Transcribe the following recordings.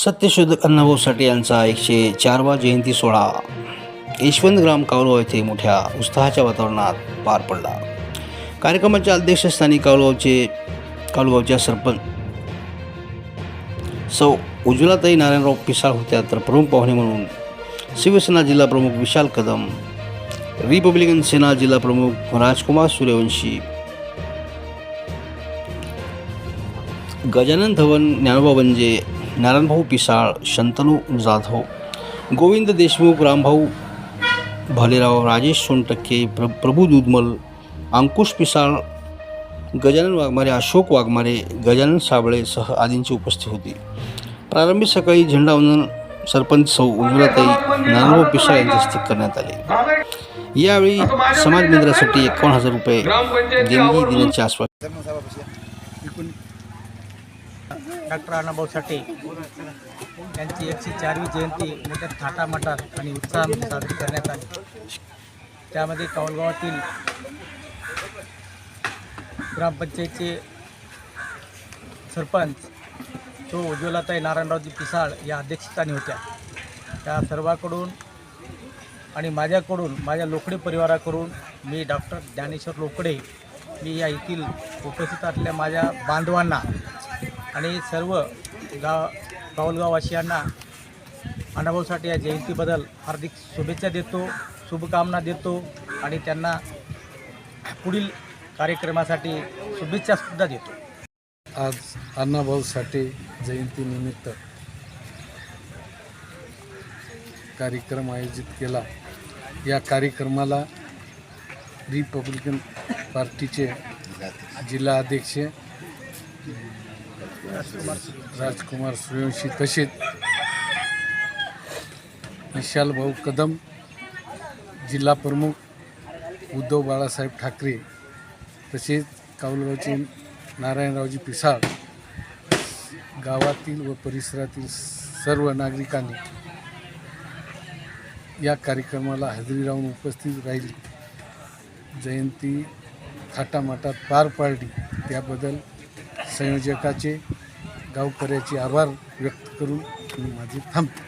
सत्यशोधक अण्णाभाऊ साठे यांचा एकशे चारवा जयंती सोहळा. यशवंतग्राम कावलो येथे मोठ्या उत्साहाच्या वातावरणात पार पडला. कार्यक्रमाच्या अध्यक्षस्थानी कावलगावचे कावलगावच्या सरपंच सौ उज्ज्वलाताई नारायणराव पिसाळ होत्या तर प्रमुख पाहुणे म्हणून शिवसेना जिल्हा प्रमुख विशाल कदम रिपब्लिकन सेना जिल्हा प्रमुख राजकुमार सूर्यवंशी गजानन धवन ज्ञानोबा बंजे नारायणभाऊ पिसाळ शंतनू जाधव गोविंद देशमुख रामभाऊ भालेराव राजेश सोनटक्के प्र प्रभू दुधमल अंकुश पिसाळ गजानन वाघमारे अशोक वाघमारे गजानन साबळेसह आदींची उपस्थिती होती. प्रारंभी सकाळी झेंडावंदन सरपंच सौ उज्ज्वलाताई नारायणभाऊ पिसाळ यांच्या हस्ते करण्यात आले. यावेळी समाज मित्रासाठी एकावन्न हजार रुपये देणगी देण्याचे आश्वासन डॉक्टर अण्णाभाऊ साठे यांची एकशे चारवी जयंती मोठ्या थाटामाटात आणि उत्साहामध्ये साजरी करण्यात आली. त्यामध्ये कौलगावातील ग्रामपंचायतचे सरपंच तो उज्ज्वलाताई नारायणरावजी पिसाळ या अध्यक्षस्थानी होत्या. त्या सर्वाकडून आणि माझ्याकडून माझ्या लोकडे परिवाराकडून मी डॉक्टर ज्ञानेश्वर लोकडे मी या येथील उपस्थित असलेल्या माझ्या बांधवांना आणि सर्व गाव पाऊलगाववासियांना अण्णाभाऊ साठे या जयंतीबद्दल हार्दिक शुभेच्छा देतो शुभकामना देतो आणि त्यांना पुढील कार्यक्रमासाठी शुभेच्छासुद्धा देतो. आज अण्णाभाऊ साठे जयंतीनिमित्त कार्यक्रम आयोजित केला. या कार्यक्रमाला रिपब्लिकन पार्टीचे जिल्हा अध्यक्ष राजकुमार सूर्यवंशी तसेच विशाल भाऊ कदम जिल्हा प्रमुख उद्धव बाळासाहेब ठाकरे तसेच कावलगावचे नारायणरावजी पिसाळ गावातील व परिसरातील सर्व नागरिकांनी या कार्यक्रमाला हजेरी राहून उपस्थित राहिली. जयंती थाटामाटात पार पाडली. त्याबद्दल संयोजकाचे गावकऱ्याचे आभार व्यक्त करून मी माझे थांबतो.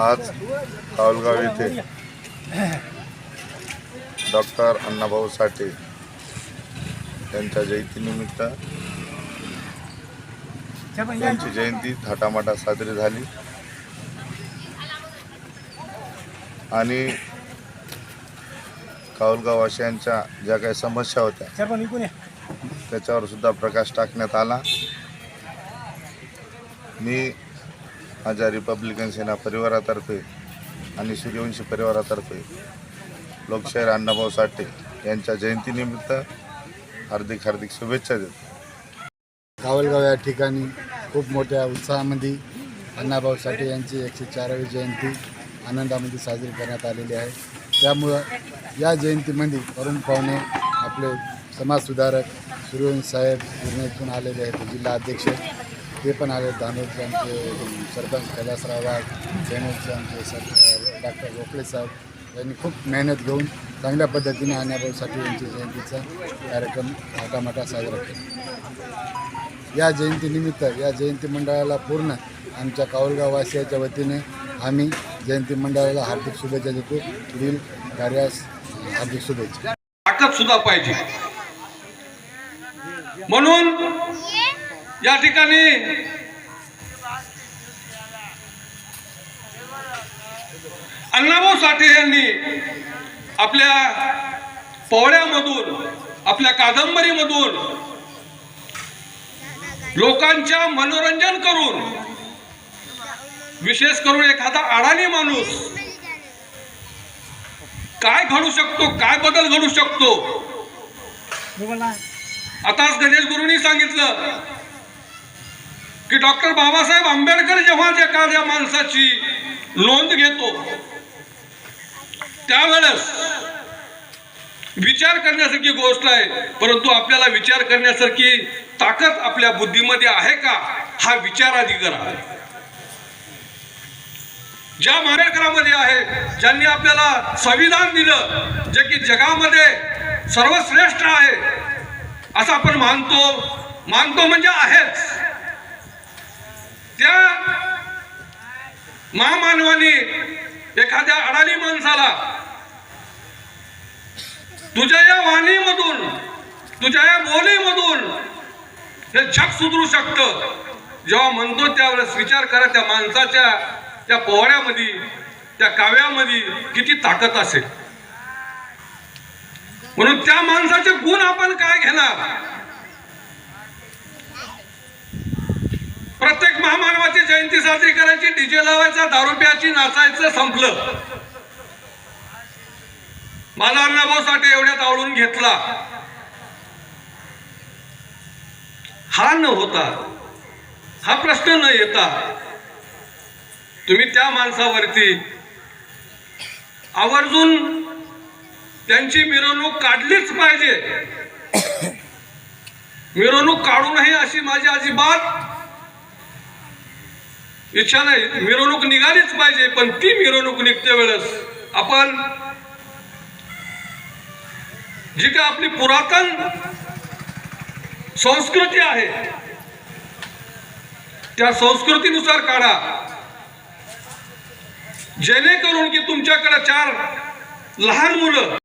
आज कावलगाव येथे डॉक्टर अण्णाभाऊ साठे यांच्या जयंतीनिमित्त त्यांची जयंती थाटामाटा साजरी झाली. आणि कावलगाववासियांच्या ज्या काही समस्या होत्या त्याच्यावर सुद्धा प्रकाश टाकण्यात आला. मी माझ्या रिपब्लिकन सेना परिवारातर्फे आणि सूर्यवंशी परिवारातर्फे लोकशाहीर अण्णाभाऊ साठे यांच्या जयंतीनिमित्त हार्दिक हार्दिक शुभेच्छा देतो. कावलगाव या ठिकाणी खूप मोठ्या उत्साहामध्ये अण्णाभाऊ साठे यांची एकशे चारावी जयंती आनंदामध्ये साजरी करण्यात आलेली आहे. त्यामुळं या जयंतीमध्ये अरुण पाहुणे आपले समाजसुधारक सूर्यवंश साहेब पूर्णेतून आलेले आहेत जिल्हा अध्यक्ष. ते पण आले धानोरचे आमचे सरपंच कैलासराव वाघ सेनेचे आमचे सर डॉक्टर रोकडे साहेब. यांनी खूप मेहनत घेऊन चांगल्या पद्धतीने अण्णाभाऊ यांची जयंतीचा कार्यक्रम मोठामोठा साजरा केला. या जयंतीनिमित्त या जयंती मंडळाला पूर्ण आमच्या कावलगाववासियाच्या वतीने आम्ही जयंती मंडळाला हार्दिक शुभेच्छा देतो. पुढील कार्यास हार्दिक शुभेच्छा. ताकद सुद्धा पाहिजे. म्हणून या ठिकाणी अण्णाभाऊ साठे यांनी आपल्या पोवळ्यामधून आपल्या कादंबरीमधून लोकांच्या मनोरंजन करून विशेष करून एखादा अडाणी माणूस काय घडू शकतो काय बदल घडू शकतो? आताच गणेश गुरुंनी सांगितलं की डॉक्टर बाबासाहेब आंबेडकर जेव्हा एखाद्या माणसाची नोंद घेतो त्यावेळेस विचार करण्यासारखी गोष्ट आहे परंतु आपल्याला विचार करण्यासारखी ताकद आपल्या बुद्धीमध्ये आहे का हा विचार आधी करा. ज्या आंबेडकरामध्ये आहे ज्यांनी आपल्याला संविधान दिलं जे की जगामध्ये सर्वश्रेष्ठ आहे असं आपण मानतो. मानतो म्हणजे आहेच. त्या महामानवानी एखाद्या अडाणी माणसाला तुझ्या या वाणीमधून तुझ्या या बोलीमधून हे जग सुधरू शकतं. जेव्हा म्हणतो त्यावेळेस विचार करा त्या माणसाच्या त्या पोहण्यामध्ये त्या काव्यामध्ये किती ताकद असेल. म्हणून त्या माणसाचे गुण आपण काय घेणार? प्रत्येक महामानवाची जयंती साजरी करायची डीजे लावायचा दारू प्यायची नाचायचं संपलं. माझा अण्णाभाऊ साठे एवढ्यात आवडून घेतला. हा न होता हा प्रश्न न येता तुम्ही त्या माणसावरती आवर्जून त्यांची मिरवणूक काढलीच पाहिजे. मिरवणूक काढू नये अशी माझी अजिबात इच्छा नाही. मिरवणूक निघालीच पाहिजे पण ती मिरवणूक निघते वेळेस आपण जी काय आपली पुरातन संस्कृती आहे त्या संस्कृतीनुसार काढा. जेणेकरून की तुमच्याकडे चार लहान मुलं